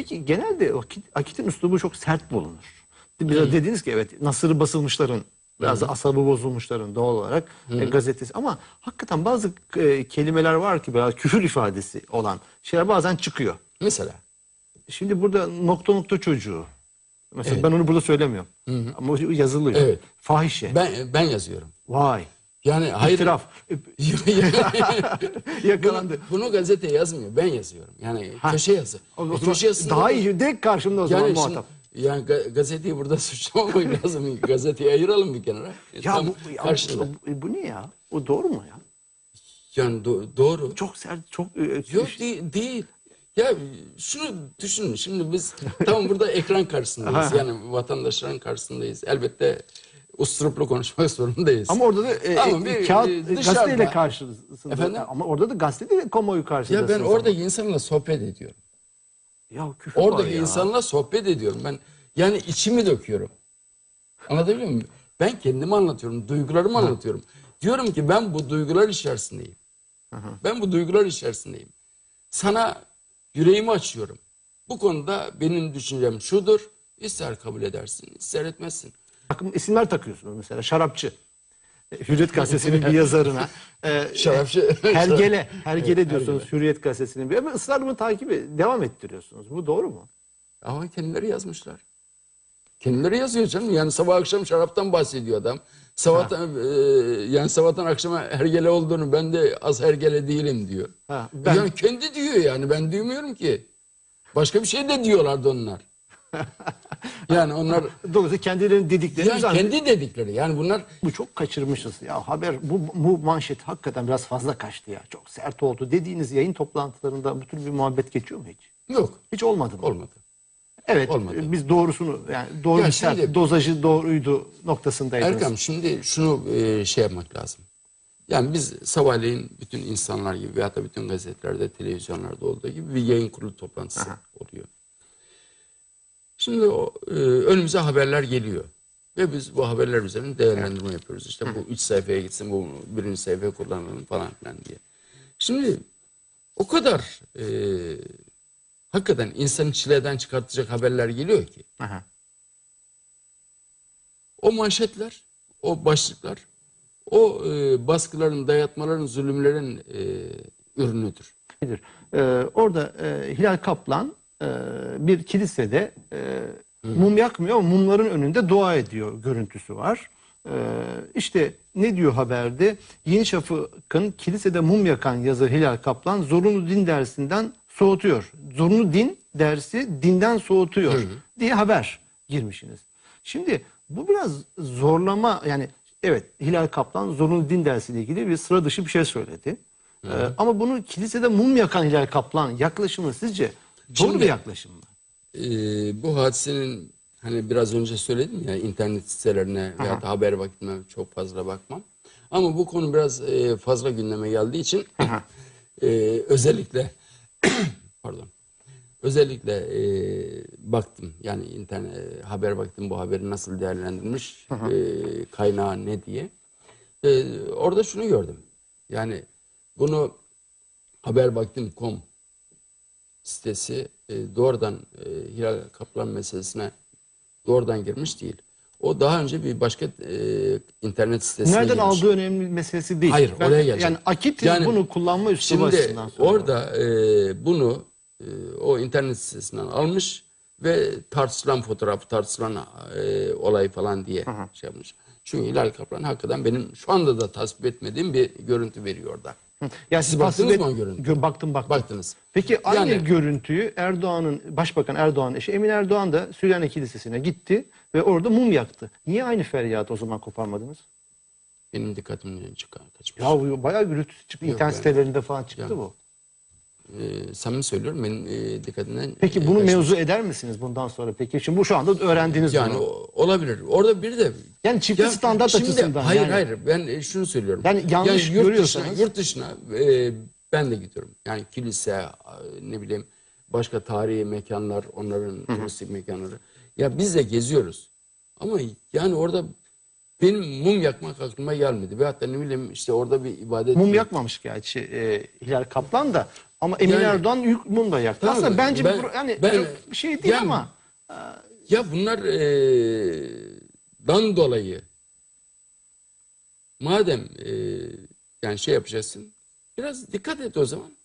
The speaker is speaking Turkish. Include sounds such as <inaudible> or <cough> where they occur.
Peki genelde Akit, Akit'in üslubu çok sert bulunur. Biraz dediniz ki evet Nasır'ı basılmışların biraz da asabı bozulmuşların doğal olarak e, gazetesi ama hakikaten bazı e, kelimeler var ki biraz küfür ifadesi olan şeyler bazen çıkıyor. Mesela. Şimdi burada nokta nokta çocuğu. Mesela ben onu burada söylemiyorum. Ama o yazılıyor. Evet. Fahişe. Ben ben yazıyorum. Vay. Yani hayır. İtiraf. <laughs> Yakalandı. bunu, bunu gazete yazmıyor. Ben yazıyorum. Yani köşe yazı. O- o E, köşe yazısı daha da- iyi. Direkt karşımda o zaman Yani, muhatap. şimdi, yani ga- gazeteyi burada <laughs> suçlamamak lazım. Gazeteyi ayıralım bir kenara. E, Ya tam bu, ya bu, bu ne ya? O doğru mu ya? Yani do- doğru. Çok sert, çok... e, Yok değil, değil. Ya şunu düşünün. Şimdi biz tam burada ekran karşısındayız. yani vatandaşların karşısındayız. Elbette usturuplu konuşmak <laughs> zorundayız. Ama orada da e, Ama e, bir, kağıt e, dışarıda- gazeteyle karşısında. Efendim? Ama orada da gazeteyle kamuoyu karşısında. ya ben oradaki insanla sohbet ediyorum. Ya küfür var Oradaki ya. insanla sohbet ediyorum. Ben yani içimi döküyorum. Anlatabiliyor muyum? Ben kendimi anlatıyorum, duygularımı anlatıyorum. Diyorum ki ben bu duygular içerisindeyim. Ben bu duygular içerisindeyim. Sana yüreğimi açıyorum. Bu konuda benim düşüncem şudur. İster kabul edersin, ister etmezsin. Bakın isimler takıyorsunuz mesela şarapçı. E, Hürriyet gazetesinin bir <laughs> yazarına. e, Şarapçı. Hergele, hergele diyorsunuz Hürriyet gazetesinin bir ama ısrarımı takibi devam ettiriyorsunuz. Bu doğru mu? Ama kendileri yazmışlar. Kendileri yazıyor canım. Yani sabah akşam şaraptan bahsediyor adam. Sabahtan, e, yani sabahtan akşama hergele olduğunu ben de az hergele değilim diyor. Ha, ben- Yani kendi diyor yani ben duymuyorum ki. Başka bir şey de diyorlardı onlar. <laughs> yani onlar Dolayısıyla kendilerinin dediklerini yani kendi dedikleri. Yani bunlar Bu çok kaçırmışız. Ya haber bu, bu manşet hakikaten biraz fazla kaçtı ya. Çok sert oldu. Dediğiniz yayın toplantılarında bu tür bir muhabbet geçiyor mu hiç? yok. Hiç olmadı mı? Olmadı. Evet. Olmadı. Biz doğrusunu yani doğru Ya sert, şimdi- dozajı doğruydu noktasındaydınız. Erkam şimdi şunu e, şey yapmak lazım. Yani biz sabahleyin bütün insanlar gibi veyahut da bütün gazetelerde, televizyonlarda olduğu gibi bir yayın kurulu toplantısı oluyor. Şimdi o, e, önümüze haberler geliyor. Ve biz bu haberler üzerine değerlendirme yapıyoruz. İşte bu üç sayfaya gitsin, bu birinci sayfaya kullanalım falan filan diye. Şimdi o kadar e, hakikaten insanı çileden çıkartacak haberler geliyor ki. Aha. O manşetler, o başlıklar, o e, baskıların, dayatmaların, zulümlerin e, ürünüdür. Nedir? Ee, orada e, Hilal Kaplan e, bir kilisede e, mum yakmıyor ama mumların önünde dua ediyor görüntüsü var. Ee, işte ne diyor haberde? Yeni Şafak'ın kilisede mum yakan yazar Hilal Kaplan zorunlu din dersinden soğutuyor. Zorunlu din dersi dinden soğutuyor diye haber girmişsiniz. Şimdi bu biraz zorlama yani evet Hilal Kaplan zorunlu din dersiyle ilgili bir sıra dışı bir şey söyledi. Ee, ama bunu kilisede mum yakan Hilal Kaplan yaklaşımı sizce doğru Şimdi- bir yaklaşım mı? E, bu hadisenin hani biraz önce söyledim ya internet sitelerine veya da haber vakitine çok fazla bakmam. Ama bu konu biraz e, fazla gündeme geldiği için <laughs> e, özellikle <coughs> pardon özellikle e, baktım yani internet e, haber baktım bu haberi nasıl değerlendirilmiş e, kaynağı ne diye. E, orada şunu gördüm. Yani bunu haberbaktım.com sitesi e, doğrudan e, Hilal Kaplan meselesine doğrudan girmiş değil. O daha önce bir başka e, internet sitesine Nereden girmiş. aldığı önemli meselesi değil. Hayır, oraya geleceğim. Yani Akit'in Yani bunu kullanma üslubu Şimdi açısından söylüyorum. orada e, bunu e, o internet sitesinden almış ve tartışılan fotoğraf, tartışılan e, olay falan diye şey yapmış. Çünkü Hilal Kaplan hakikaten benim şu anda da tasvip etmediğim bir görüntü veriyor orada. Ya Siz baktınız mı o görüntüye? Gö- baktım baktım. Baktınız. Peki aynı Yani- görüntüyü Erdoğan'ın Başbakan Erdoğan eşi Emin Erdoğan da Süryani Kilisesi'ne gitti ve orada mum yaktı. Niye aynı feryatı o zaman koparmadınız? Benim dikkatimden çıkar kaçmış. Ya bu bayağı gürültü çıktı. Yok İnternet yani. sitelerinde falan çıktı Yani. bu. E, samimi söylüyorum benim e, dikkatimden Peki e, bunu kaçmış. mevzu eder misiniz bundan sonra? Peki şimdi bu şu anda öğrendiniz Yani bunu. o- olabilir. Orada bir de yani çift ya, standart şimdi, açısından. Hayır yani. hayır ben e, şunu söylüyorum. Yani yanlış yani yurt görüyorsanız. Dışına, yurt dışına e, ben de gidiyorum. Yani kilise ne bileyim başka tarihi mekanlar onların turistik mekanları. Ya biz de geziyoruz. Ama yani orada benim mum yakmak aklıma gelmedi. Ve hatta ne bileyim işte orada bir ibadet... Mum yakmamış gerçi şey, e, Hilal Kaplan da. Ama Emin yani, Erdoğan yük mum da yaktı. Aslında bence ben, bu, yani ben, şey değil yani, ama... E, ya bunlar... E, dan dolayı madem e, yani şey yapacaksın biraz dikkat et o zaman.